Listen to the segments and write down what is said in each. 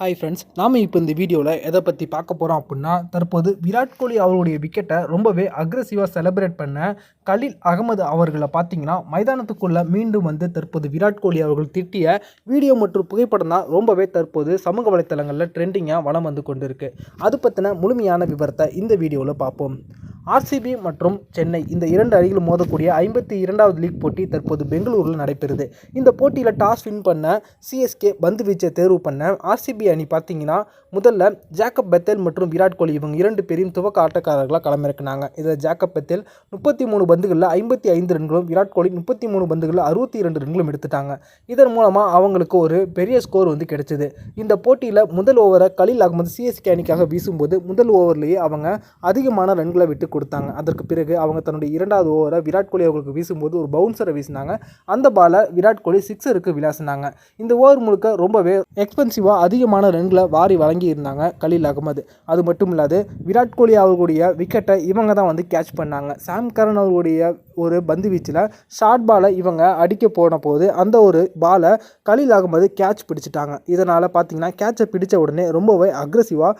Hi friends நாம் இப்போ இந்த வீடியோவில் எதை பற்றி பார்க்க போகிறோம் அப்படின்னா தற்போது விராட் கோலி அவர்களுடைய விக்கெட்டை ரொம்பவே அக்ரெசிவாக செலிப்ரேட் பண்ண கலீல் அகமது அவர்களை பார்த்தீங்கன்னா மைதானத்துக்குள்ளே மீண்டும் வந்து தற்போது விராட் கோலி அவர்கள் திட்டிய வீடியோ மற்றும் புகைப்படம் தான் ரொம்பவே தற்போது சமூக வலைத்தளங்களில் ட்ரெண்டிங்காக வளம் வந்து கொண்டிருக்கு. அது பற்றின முழுமையான விவரத்தை இந்த வீடியோவில் பார்ப்போம். ஆர்சிபி மற்றும் சென்னை இந்த இரண்டு அணிகளும் மோதக்கூடிய ஐம்பத்தி இரண்டாவது லீக் போட்டி தற்போது பெங்களூரில் நடைபெறுது. இந்த போட்டியில் டாஸ் வின் பண்ண சிஎஸ்கே பந்து வீச்சை தேர்வு பண்ண ஆர்சிபி அணி பார்த்தீங்கன்னா முதல்ல ஜாக்கப் பெத்தேல் மற்றும் விராட் கோலி இவங்க இரண்டு பேரையும் துவக்க ஆட்டக்காரர்களாக களமிறக்குனாங்க. இதில் ஜாக்கப் பெத்தேல் முப்பத்தி மூணு பந்துகளில் ஐம்பத்தி ஐந்து ரன்களும் விராட் கோலி முப்பத்தி மூணு பந்துகளில் அறுபத்தி இரண்டு ரன்களும் எடுத்துட்டாங்க. இதன் மூலமாக அவங்களுக்கு ஒரு பெரிய ஸ்கோர் வந்து கிடைச்சிது. இந்த போட்டியில் முதல் ஓவரை கலீல் அகமது சிஎஸ்கே அணிக்காக வீசும்போது முதல் ஓவர்லேயே அவங்க அதிகமான ரன்களை விட்டு கொடுத்தாங்க. அதற்கு பிறகு அவங்க தன்னுடைய இரண்டாவது ஓவரை விராட் கோலி அவர்களுக்கு வீசும்போது ஒரு பவுன்சரை வீசினாங்க. அந்த பாலை விராட் கோலி சிக்ஸருக்கு விளாசினாங்க. இந்த ஓவர் முழுக்க ரொம்பவே எக்ஸ்பென்சிவாக அதிகமான ரன்களை வாரி வழங்கி இருந்தாங்க கலீல் அகமது. அது மட்டும் இல்லாது விராட் கோலி அவர்களுடைய விக்கெட்டை இவங்க தான் வந்து கேட்ச் பண்ணாங்க. சாம் கரன் அவர்களுடைய ஒரு பந்து வீச்சில் ஷார்ட் பாலை இவங்க அடிக்க போன போது அந்த ஒரு பாலை கலீல் அகமது கேட்ச் பிடிச்சிட்டாங்க. இதனால் பார்த்தீங்கன்னா கேட்சை பிடிச்ச உடனே ரொம்பவே அக்ரஸிவாக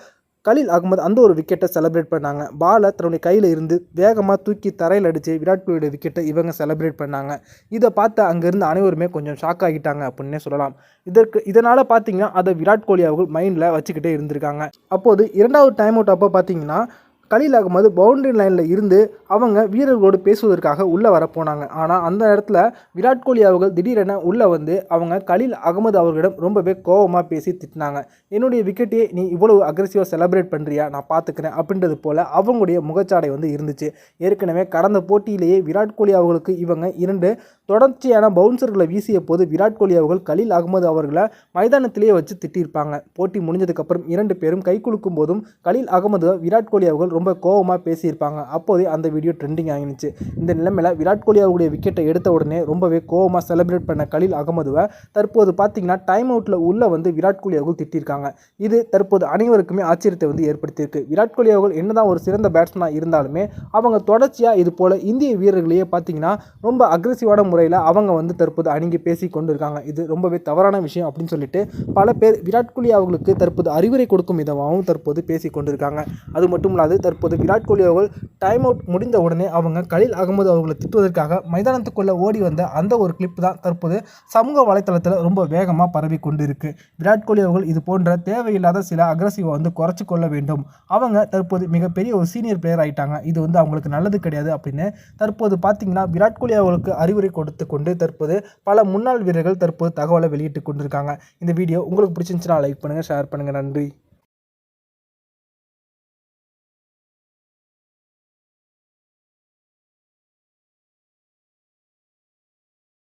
கலீல் அகமது அந்த ஒரு விக்கெட்டை செலிப்ரேட் பண்ணாங்க. பாலை தன்னுடைய கையில் இருந்து வேகமாக தூக்கி தரையில் அடித்து விராட் கோலியோட விக்கெட்டை இவங்க செலிப்ரேட் பண்ணாங்க. இதை பார்த்து அங்கேருந்து அனைவருமே கொஞ்சம் ஷாக் ஆகிட்டாங்க அப்படின்னே சொல்லலாம். இதற்கு இதனால் பார்த்தீங்கன்னா அதை விராட் கோலி அவர்கள் மைண்டில் வச்சுக்கிட்டே இருந்திருக்காங்க. அப்போது இரண்டாவது டைம் அவுட் அப்போ பார்த்தீங்கன்னா கலீல் அகமது பவுண்டரி லைனில் இருந்து அவங்க வீரர்களோடு பேசுவதற்காக உள்ளே வரப்போனாங்க ஆனால் அந்த இடத்துல விராட் கோலி அவர்கள் திடீரென உள்ளே வந்து அவங்க கலீல் அகமது அவர்களிடம் ரொம்பவே கோபமாக பேசி திட்டினாங்க. என்னுடைய விக்கெட்டையே நீ இவ்வளவு அக்ரெசிவாக செலிப்ரேட் பண்ணுறியா நான் பார்த்துக்கிறேன் அப்படின்றது போல் அவங்களுடைய முகச்சாடை வந்து இருந்துச்சு. ஏற்கனவே கடந்த போட்டியிலேயே விராட் கோலி அவர்களுக்கு இவங்க இரண்டு தொடர்ச்சியான பவுன்சர்களை வீசிய போது விராட் கோலி அவர்கள் கலீல் அகமது அவர்களை மைதானத்திலேயே வச்சு திட்டியிருப்பாங்க. போட்டி முடிஞ்சதுக்கப்புறம் இரண்டு பேரும் கை குலுக்கும் போதும் கலீல் அகமது விராட் கோலி அவர்கள் ரொம்ப கோபமாக பேசியிருப்பாங்க. அப்போதே அந்த வீடியோ ட்ரெண்டிங் ஆகிருந்துச்சு இந்த நிலைமையில் விராட் கோலி அவருடைய விக்கெட்டை எடுத்த உடனே ரொம்பவே கோபமாக செலிப்ரேட் பண்ண கலீல் அகமதுவை தற்போது பார்த்தீங்கன்னா டைம் அவுட்டில் உள்ளே வந்து விராட் கோலி அவர்கள் திட்டியிருக்காங்க. இது தற்போது அனைவருக்குமே ஆச்சரியத்தை வந்து ஏற்படுத்தியிருக்கு. விராட் கோலி அவர்கள் என்னதான் ஒரு சிறந்த பேட்ஸ்மேனாக இருந்தாலுமே அவங்க தொடர்ச்சியாக இது போல் இந்திய வீரர்களையே பார்த்தீங்கன்னா ரொம்ப அக்ரெசிவான முறையில் அவங்க வந்து தற்போது அணிங்கி பேசி கொண்டு இருக்காங்க இது ரொம்பவே தவறான விஷயம் அப்படின்னு சொல்லிட்டு பல பேர் விராட் கோலி அவர்களுக்கு தற்போது அறிவுரை கொடுக்கும் விதமாகவும் தற்போது பேசி கொண்டிருக்காங்க. அது மட்டும் இல்லாது தற்போது விராட் கோலி அவர்கள் டைம் அவுட் முடிந்த உடனே அவங்க கலில் அகமது அவர்களை திட்டுவதற்காக மைதானத்துக்குள்ளே ஓடி வந்த அந்த ஒரு கிளிப் தான் தற்போது சமூக வலைத்தளத்தில் ரொம்ப வேகமாக பரவி கொண்டு இருக்கு விராட் கோலி அவர்கள் இது போன்ற தேவையில்லாத சில அக்ரஸிவை வந்து குறைச்சி கொள்ள வேண்டும். அவங்க தற்போது மிகப்பெரிய ஒரு சீனியர் பிளேயர் ஆகிட்டாங்க இது வந்து அவங்களுக்கு நல்லது கிடையாது அப்படின்னு தற்போது பார்த்தீங்கன்னா விராட் கோலி அவர்களுக்கு அறிவுரை கொடுத்து கொண்டு தற்போது பல முன்னாள் வீரர்கள் தற்போது தகவலை வெளியிட்டு கொண்டிருக்காங்க. இந்த வீடியோ உங்களுக்கு பிடிச்சிருந்துச்சுன்னா லைக் பண்ணுங்கள் ஷேர் பண்ணுங்கள் நன்றி.